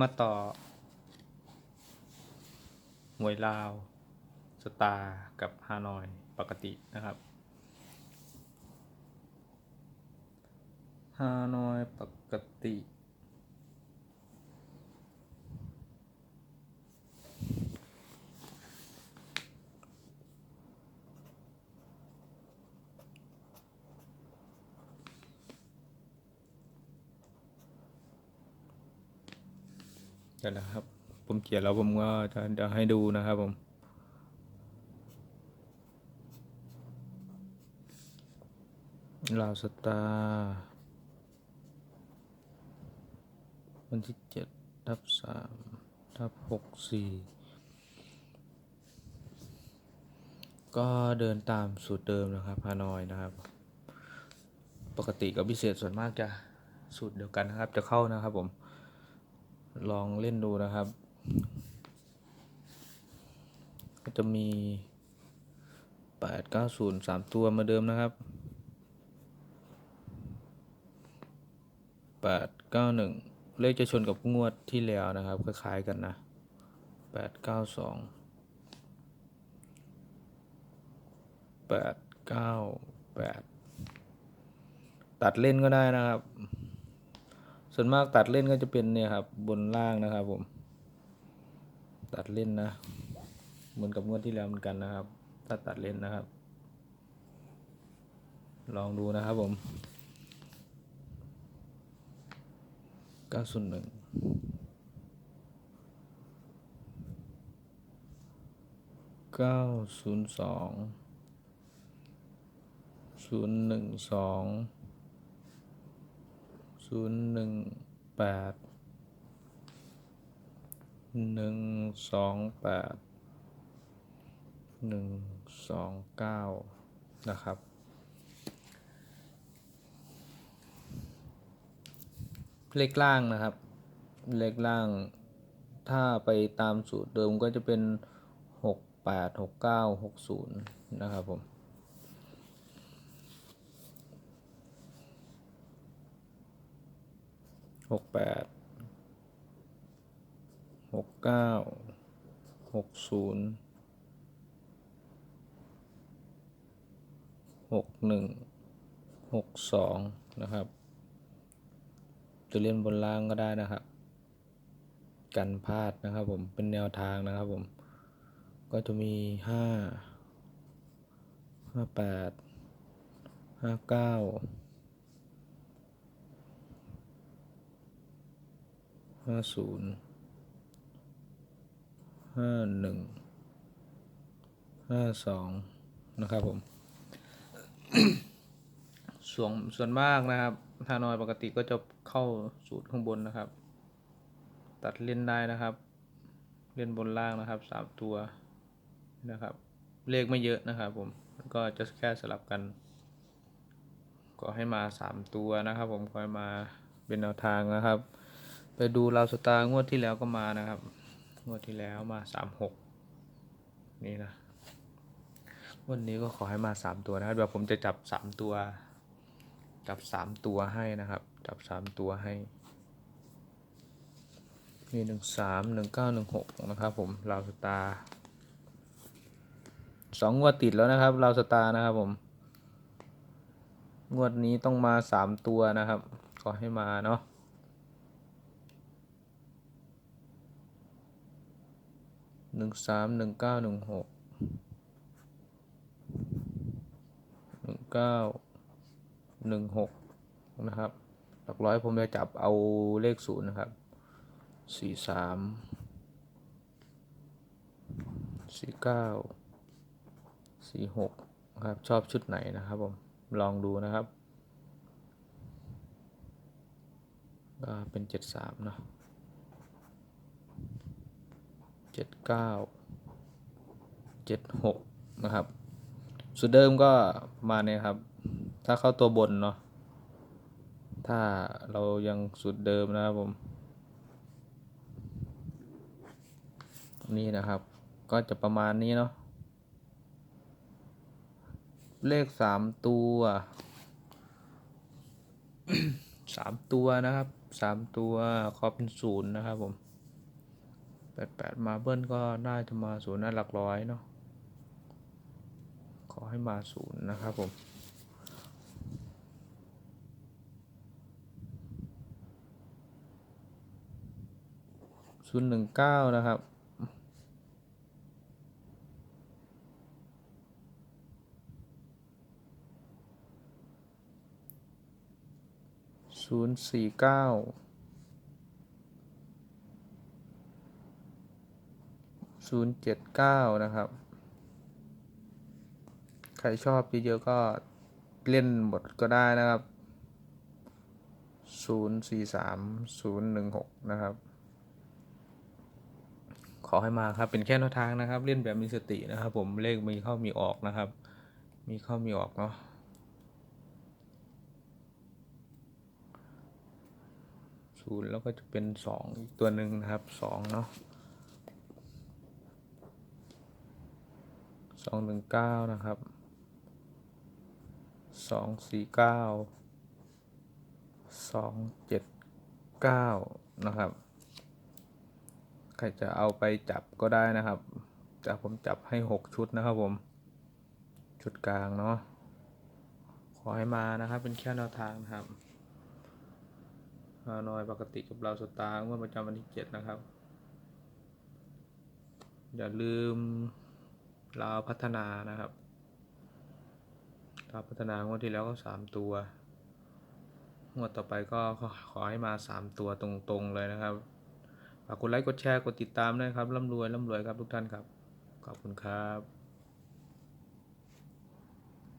มาต่อหวยลาว สตาร์กับฮานอยปกตินะครับฮานอยปกติ เดี๋ยวนะครับ ผมเขียนแล้วผมก็จะจะให้ดูนะครับผมลาวสตาร์วันที่เจ็ดทับสามทับหกสี่ก็เดินตามสูตรเดิมนะครับฮานอยนะครับ ปกติกับพิเศษส่วนมากจะสูตรเดียวกันนะครับ จะเข้านะครับผม ลองเล่นดูนะครับ ก็จะมี 8 9 0 3 ตัวมาเดิมนะครับ 8 9 1 เลขจะชนกับงวดที่แล้วนะครับ คล้ายๆกันนะ 8 9 2 8 9 8 ตัดเล่นก็ได้นะครับ ส่วนมากตัดเล่นก็จะเป็นเนี่ยครับบนล่างนะครับ ผม ตัดเล่นนะ เหมือนกับงวดที่แล้วเหมือนกันนะครับ ถ้าตัดเล่นนะครับ ลองดูนะครับผม901 902 012ศูนย์สองศูนย์หนึ่งสอง ศูนย์หนึ่งแปดหนึ่งสองแปดหนึ่งสองเก้านะครับ เลขล่างนะครับ เลขล่าง ถ้าไปตามสูตรเดิมก็จะเป็นหกแปดหกเก้าหกศูนย์นะครับผม หกแปดหกเก้าหกศูนย์หกหนึ่งหกสองนะครับ จะเล่นบนล่างก็ได้นะครับ กันพลาดนะครับผมเป็นแนวทางนะครับผม ก็จะมีห้าห้าแปดห้าเก้า ห้าศูนย์ห้าหนึ่งห้าสองนะครับผม ส่วนส่วนมากนะครับฮานอยปกติก็จะเข้าสูตรข้างบนนะครับ ตัดเล่นได้นะครับ เล่นบนล่างนะครับสามตัวนะครับ เลขไม่เยอะนะครับผมก็จะแค่สลับกัน ก็ให้มาสามตัวนะครับ ผมก็ให้มาเป็นแนวทางนะครับ ไปดูลาวสตาร์งวดที่แล้วก็มานะครับ งวดที่แล้วมาสามหกนี่นะงวันนี้ก็ขอให้มาสามตัวนะครับเดี๋ยวผมจะจับสามตัว จับสามตัวให้นะครับ จับสามตัวให้มีหนึ่งสามหนึ่งเก้าหนึ่งหกนะครับผมลาวสตาร์สองงวดติดแล้วนะครับลาวสตาร์นะครับผมงวดนี้ต้องมาสามตัวนะครับ ขอให้มาเนาะ หนึ่งสามหนึ่งเก้าหนึ่งหกหนึ่งเก้าหนึ่งหกนะครับ หลักร้อยผมจะจับเอาเลขศูนย์นะครับสี่สามสี่เก้าสี่หกนะครับชอบชุดไหนนะครับผม ลองดูนะครับก็เป็นเจ็ดสามเนาะ เจ็ดเก้าเจ็ดหกนะครับสูตรเดิมก็มาเนี่ยครับ ถ้าเข้าตัวบนเนาะถ้าเรายังสูตรเดิมนะครับผมนี่นะครับ ก็จะประมาณนี้เนาะเลขสามตัวสามตัวนะครับสามตัวขอเป็นศูนย์นะครับผม แปดแปดมาเบิ้ลก็น่าจะมาศูนย์น่าหลักร้อยเนาะขอให้มาศูนย์นะครับผมศูนย์หนึ่งเก้านะครับศูนย์สี่เก้า ศูนย์เจ็ดเก้านะครับ ใครชอบเยอะๆก็เล่นหมดก็ได้นะครับศูนย์สี่สามศูนย์หนึ่งหกนะครับ ขอให้มาครับเป็นแค่แนวทางนะครับ เล่นแบบมีสตินะครับ ผมเลขมีเข้ามีออกนะครับ มีเข้ามีออกเนาะศูนย์แล้วก็จะเป็นสองอีกตัวหนึ่งนะครับสองเนาะ สองหนึ่งเก้านะครับสองสี่เก้าสองเจ็ดเก้านะครับ ใครจะเอาไปจับก็ได้นะครับจะผมจับให้หกชุดนะครับผม ชุดกลางเนาะขอให้มานะครับ เป็นแค่แนวทางนะครับฮานอยปกติกับเราสตาร์เมื่อประจำวันที่เจ็ดนะครับ อย่าลืม ลาวพัฒนานะครับลาวพัฒนางวดที่แล้วก็สามตัว งวดต่อไปก็ขอให้มาสามตัวตรงๆเลยนะครับฝากกดไลค์กดแชร์กดติดตามด้วยครับร่ำรวยร่ำรวยครับทุกท่านครับ ขอบคุณครับ